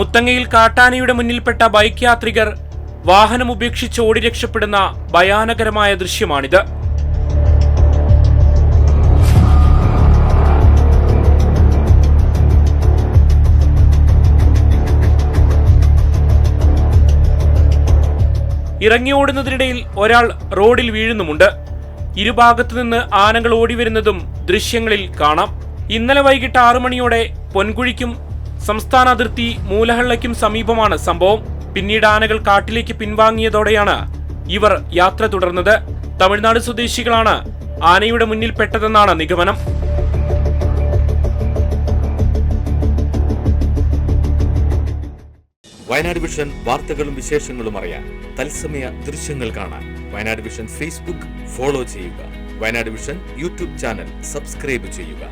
മുത്തങ്ങയിൽ കാട്ടാനയുടെ മുന്നിൽപ്പെട്ട ബൈക്ക് യാത്രികർ വാഹനം ഉപേക്ഷിച്ച് ഓടി രക്ഷപ്പെടുന്ന ഭയാനകരമായ ദൃശ്യമാണിത്. ഇറങ്ങിയോടുന്നതിനിടയിൽ ഒരാൾ റോഡിൽ വീഴുന്നുമുണ്ട്. ഇരുഭാഗത്തു നിന്ന് ആനകൾ ഓടിവരുന്നതും ദൃശ്യങ്ങളിൽ കാണാം. ഇന്നലെ വൈകിട്ട് ആറു മണിയോടെ പൊൻകുഴിക്കും സംസ്ഥാന അതിർത്തി മൂലഹള്ളയ്ക്കും സമീപമാണ് സംഭവം. പിന്നീട് ആനകൾ കാട്ടിലേക്ക് പിൻവാങ്ങിയതോടെയാണ് ഇവർ യാത്ര തുടർന്നത്. തമിഴ്നാട് സ്വദേശികളാണ് ആനയുടെ മുന്നിൽ പെട്ടതെന്നാണ് നിഗമനം. വയനാട് വിഷൻ വാർത്തകളും വിശേഷങ്ങളും അറിയാൻ തത്സമയ ദൃശ്യങ്ങൾ കാണാൻ വയനാട് വിഷൻ ഫേസ്ബുക്ക് ഫോളോ ചെയ്യുക. Wayanad vision YouTube channel subscribe ചെയ്യുക.